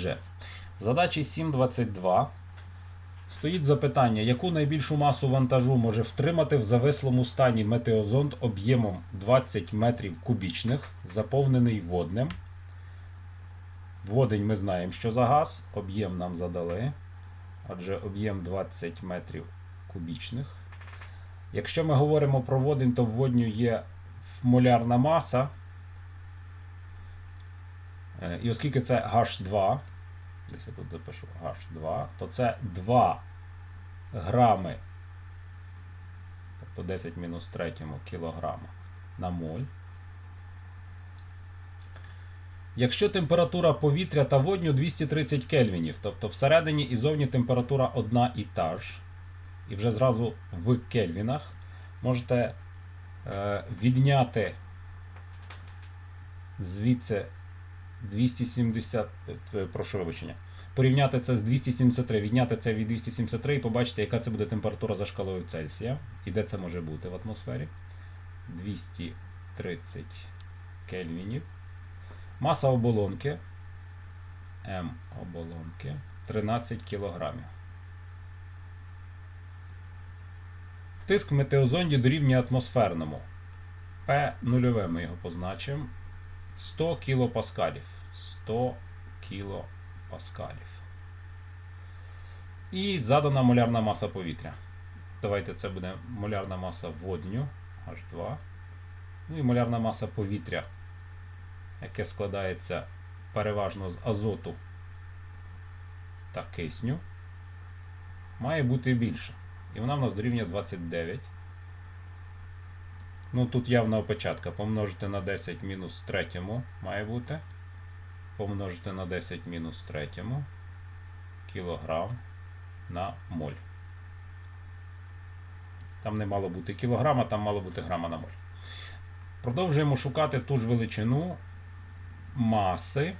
G. В задачі 7.22 стоїть запитання, яку найбільшу масу вантажу може втримати в завислому стані метеозонд об'ємом 20 метрів кубічних, заповнений водним. Водень ми знаємо, що за газ, об'єм нам задали. Отже, об'єм 20 метрів кубічних. Якщо ми говоримо про водень, то в водню є молярна маса. Е, І оскільки це H2, десь я тут запишу H2, то це 2 грами, тобто 10 мінус 3 кілограма на моль. Якщо температура повітря та водню 230 кельвінів, тобто всередині і зовні температура одна і та ж, і вже зразу в кельвінах, можете е, відняти звідси 270, е, прошу вибачення, порівняти це з 273, відняти це від 273 і побачите, яка це буде температура за шкалою Цельсія. І де це може бути в атмосфері. 230 кельвінів. Маса оболонки М оболонки 13 кілограмів. Тиск в метеозонді дорівнює атмосферному. П нульове ми його позначимо. 100 кілопаскалів. 100 кілопаскалів. І задана молярна маса повітря. Давайте це буде молярна маса водню H2. Ну і молярна маса повітря, яке складається переважно з азоту та кисню, має бути більше. І вона в нас дорівнює 29. Ну, тут явна опечатка. Помножити на 10 мінус третьому має бути. Помножити на 10 мінус третьому кілограм на моль. Там не мало бути кілограма, там мало бути грама на моль. Продовжуємо шукати ту ж величину маси,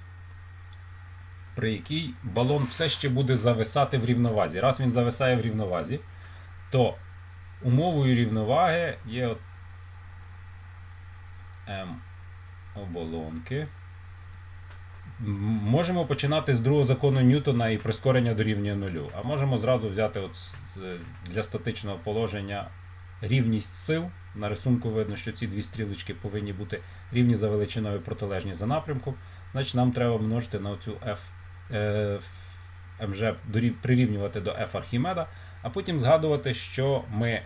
при якій балон все ще буде зависати в рівновазі. Раз він зависає в рівновазі, то умовою рівноваги є от М оболонки. Можемо починати з другого закону Ньютона і прискорення дорівнює нулю. А можемо зразу взяти от для статичного положення рівність сил. На рисунку видно, що ці дві стрілочки повинні бути рівні за величиною протилежні за напрямком. Значить, нам треба множити на цю F е, МЖ дорів- прирівнювати до F Архімеда, а потім згадувати, що ми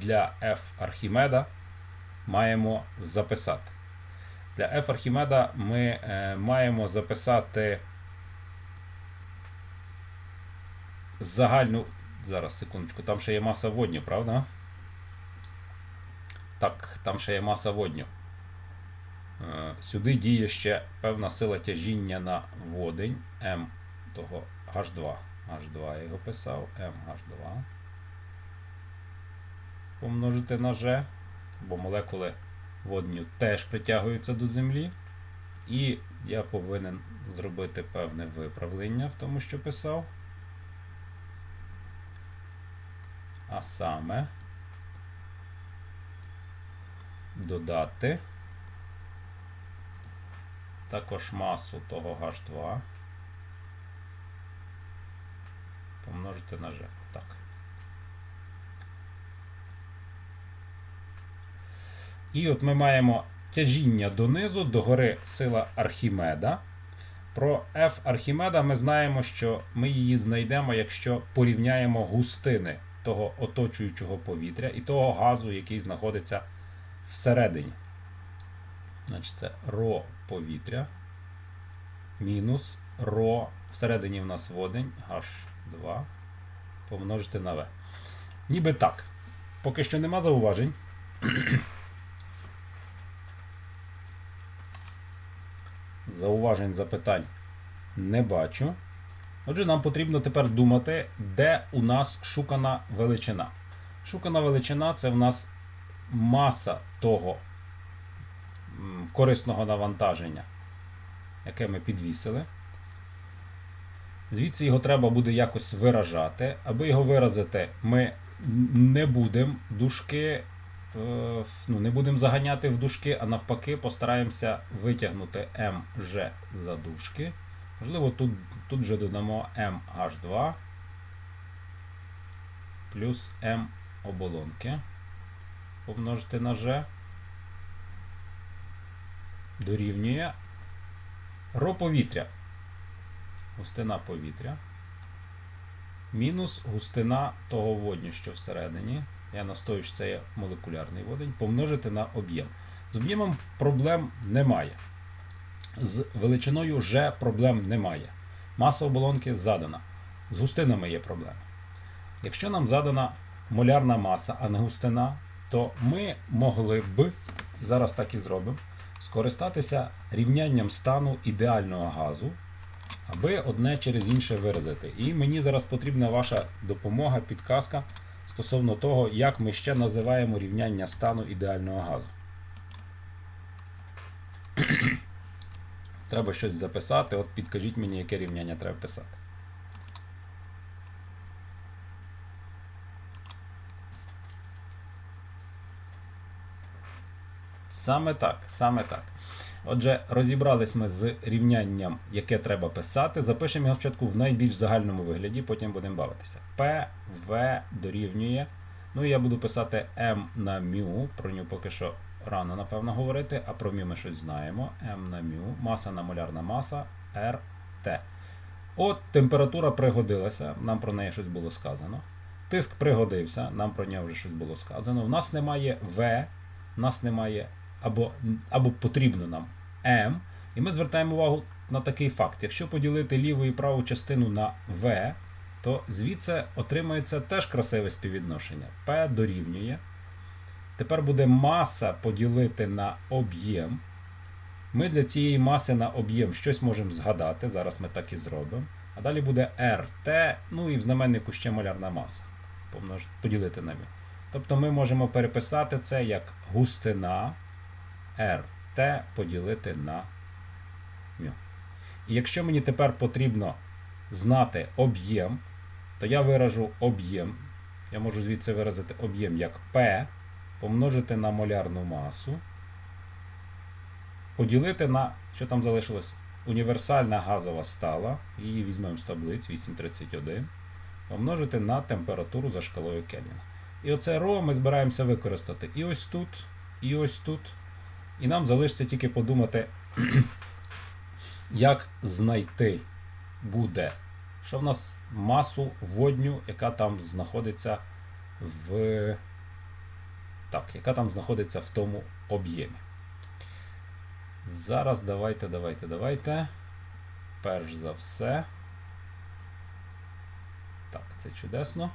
для F Архімеда маємо записати. Для F Архімеда ми е, маємо записати загальну. Зараз, секундочку, там ще є маса водню, правда? Так, там ще є маса водню. Е, Сюди діє ще певна сила тяжіння на водень М того H2. H2 я його писав, MH2. Помножити на G, бо молекули водню теж притягуються до Землі. І я повинен зробити певне виправлення в тому, що писав. А саме додати також масу того H2 помножити на G. Так. І от ми маємо тяжіння донизу, догори сила Архімеда. Про F Архімеда ми знаємо, що ми її знайдемо, якщо порівняємо густини того оточуючого повітря і того газу, який знаходиться всередині. Значить, це ро повітря мінус ро. Всередині в нас водень H2 помножити на V. Ніби так. Поки що нема зауважень. Зауважень, запитань не бачу. Отже, нам потрібно тепер думати, де у нас шукана величина. Шукана величина це в нас маса того корисного навантаження, яке ми підвісили. Звідси його треба буде якось виражати. Аби його виразити, ми не будемо дужки, ну, не будемо заганяти в дужки, а навпаки, постараємося витягнути МЖ за дужки, Можливо, тут, тут вже додамо MH2 плюс М оболонки. Помножити на G. Дорівнює ро повітря. Густина повітря. Мінус густина того водню, що всередині. Я настою, що це є молекулярний водень, помножити на об'єм. З об'ємом проблем немає. З величиною G проблем немає. Маса оболонки задана. З густинами є проблеми. Якщо нам задана молярна маса, а не густина, то ми могли б, зараз так і зробимо, скористатися рівнянням стану ідеального газу, аби одне через інше виразити. І мені зараз потрібна ваша допомога, підказка стосовно того, як ми ще називаємо рівняння стану ідеального газу. Треба щось записати, от підкажіть мені, яке рівняння треба писати. Саме так, саме так. Отже, розібрались ми з рівнянням, яке треба писати. Запишемо його спочатку в найбільш загальному вигляді, потім будемо бавитися. P, V дорівнює. Ну, я буду писати m на μ, про нього поки що рано, напевно, говорити, а про μ ми щось знаємо. m на μ, маса на молярна маса, RT. От температура пригодилася, нам про неї щось було сказано. Тиск пригодився, нам про нього вже щось було сказано. У нас немає V, у нас немає або, або потрібно нам M. І ми звертаємо увагу на такий факт. Якщо поділити ліву і праву частину на V, то звідси отримується теж красиве співвідношення. P дорівнює. Тепер буде маса поділити на об'єм. Ми для цієї маси на об'єм щось можемо згадати. Зараз ми так і зробимо. А далі буде RT, ну і в знаменнику ще молярна маса. Поділити на мі. Тобто ми можемо переписати це як густина RT поділити на μ. І якщо мені тепер потрібно знати об'єм, то я виражу об'єм. Я можу звідси виразити об'єм як P помножити на молярну масу, поділити на, що там залишилось, універсальна газова стала, її візьмемо з таблиць 831, помножити на температуру за шкалою Кельвіна. І оце ро ми збираємося використати і ось тут, і ось тут. І нам залишиться тільки подумати, як знайти буде, що в нас масу водню, яка там знаходиться в так, яка там знаходиться в тому об'ємі. Зараз давайте, давайте, давайте. Перш за все. Так, це чудесно.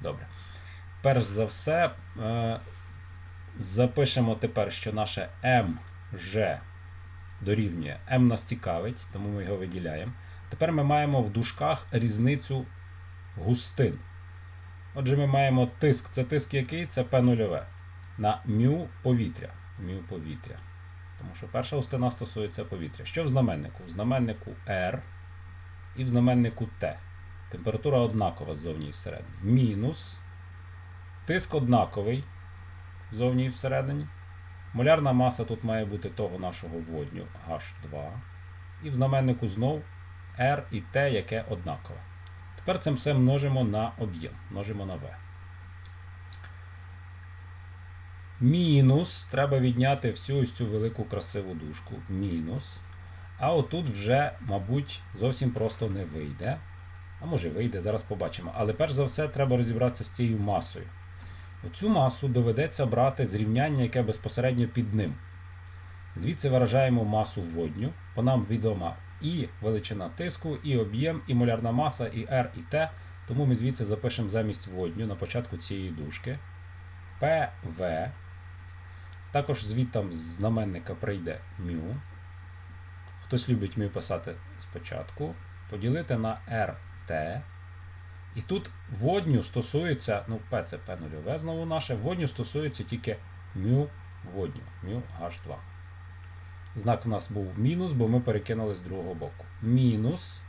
Добре. Перш за все, е, запишемо тепер, що наше МЖ дорівнює. М нас цікавить, тому ми його виділяємо. Тепер ми маємо в дужках різницю густин. Отже, ми маємо тиск. Це тиск який? Це P0 на μ повітря. μ повітря. Тому що перша густина стосується повітря. Що в знаменнику? В знаменнику R і в знаменнику T. Температура однакова ззовні і всередині. Мінус. Тиск однаковий ззовні і всередині. Молярна маса тут має бути того нашого водню H2. І в знаменнику знов R і T, яке однакове. Тепер це все множимо на об'єм, множимо на V. Мінус. Треба відняти всю ось цю велику красиву дужку. Мінус. А отут вже, мабуть, зовсім просто не вийде. А може вийде, зараз побачимо. Але перш за все треба розібратися з цією масою. Оцю масу доведеться брати з рівняння, яке безпосередньо під ним. Звідси виражаємо масу водню, бо нам відома і величина тиску, і об'єм, і молярна маса, і R, і T. Тому ми звідси запишемо замість водню на початку цієї дужки. PV. Також звідтам з знаменника прийде μ. Хтось любить μ писати спочатку. Поділити на RT. І тут водню стосується, ну, P це P0 знову наше, водню стосується тільки μ водню, μ H2. Знак у нас був мінус, бо ми перекинули з другого боку. Мінус.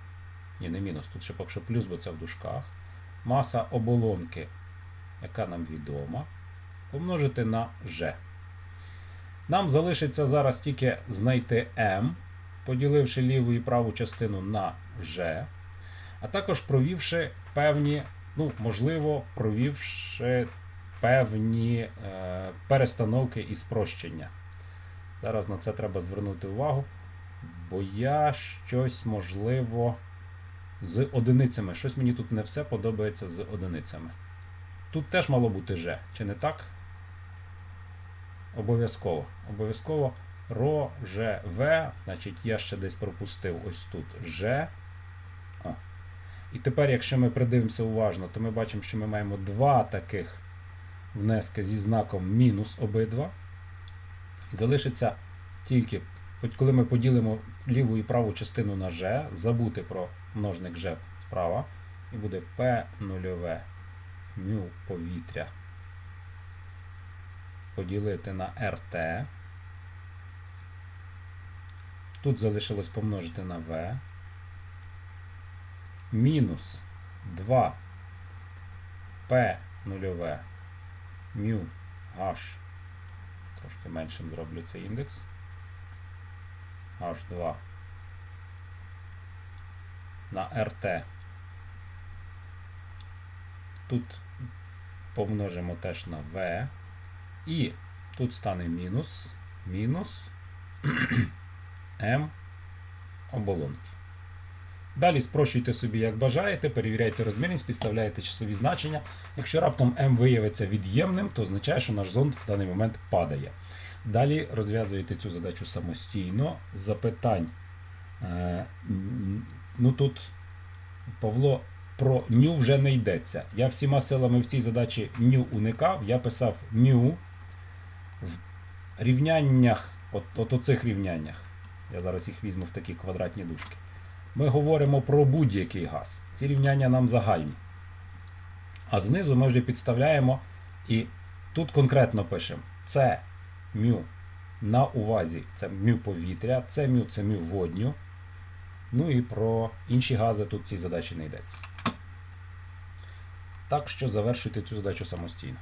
Ні, не мінус, тут ще поки що плюс, бо це в дужках. Маса оболонки, яка нам відома, помножити на G. Нам залишиться зараз тільки знайти M. поділивши ліву і праву частину на G, а також провівши певні, ну, можливо, провівши певні е, перестановки і спрощення. Зараз на це треба звернути увагу, бо я щось можливо з одиницями. Щось мені тут не все подобається з одиницями. Тут теж мало бути G, чи не так? Обов'язково. Обов'язково ро, Ж, В. Значить, я ще десь пропустив ось тут Ж. І тепер, якщо ми придивимося уважно, то ми бачимо, що ми маємо два таких внески зі знаком мінус обидва. І залишиться тільки, коли ми поділимо ліву і праву частину на Ж, забути про множник Ж справа, і буде П нульове мю повітря поділити на РТ. Тут залишилось помножити на В. Мінус 2 П нульове мю H. Трошки меншим зроблю цей індекс. H2 на RT. Тут помножимо теж на V. І тут стане мінус, мінус М оболонки. Далі спрощуйте собі, як бажаєте, перевіряйте розмірність, підставляєте часові значення. Якщо раптом М виявиться від'ємним, то означає, що наш зонд в даний момент падає. Далі розв'язуєте цю задачу самостійно. Запитань. Е, ну тут Павло про ню вже не йдеться. Я всіма силами в цій задачі ню уникав. Я писав ню в рівняннях, от, от оцих рівняннях. Я зараз їх візьму в такі квадратні дужки. Ми говоримо про будь-який газ. Ці рівняння нам загальні. А знизу ми вже підставляємо і тут конкретно пишемо це мю на увазі, це мю повітря, це мю це мю водню. Ну і про інші гази тут цій задачі не йдеться. Так що завершуйте цю задачу самостійно.